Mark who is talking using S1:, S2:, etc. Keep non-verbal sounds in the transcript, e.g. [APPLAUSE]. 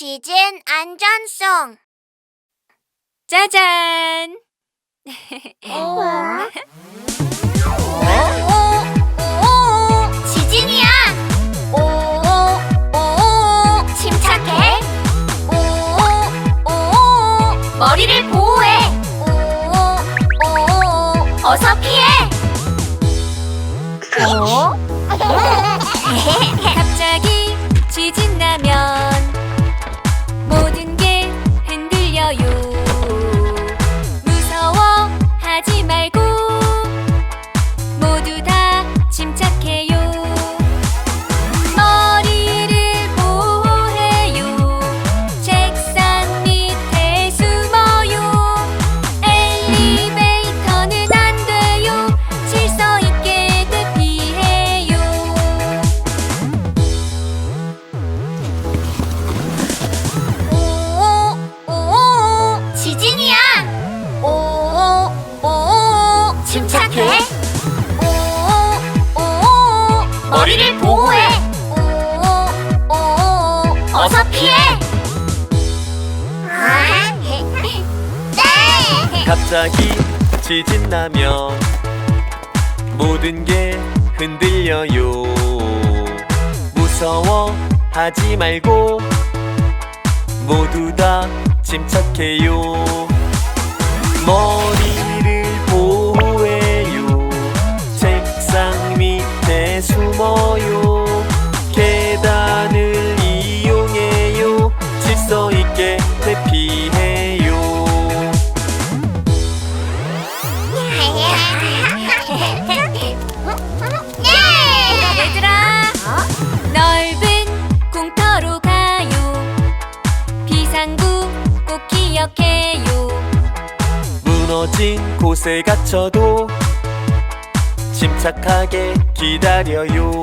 S1: 시즌 안전송.
S2: 짜잔!
S1: 오, 오, 지진이야. 오, 오, 침착해. 오, 오, 머리를 보호해. 오, 오, 어서 피해. 어? [LAUGHS]
S2: 갑자기 지진 나면 보호해.
S1: 오, 오, 어서 피해. 아, 네.
S3: 갑자기 지진 나면 모든 게 흔들려요 무서워하지 말고 모두 다 침착해요 머 숨어요 계단을 이용해요 질서 있게 대피해요
S1: 네. [LAUGHS]
S2: 얘들아, 넓은 공터로 가요. 비상구 꼭 기억해요.
S3: 무너진 곳에 갇혀도 침착하게 기다려요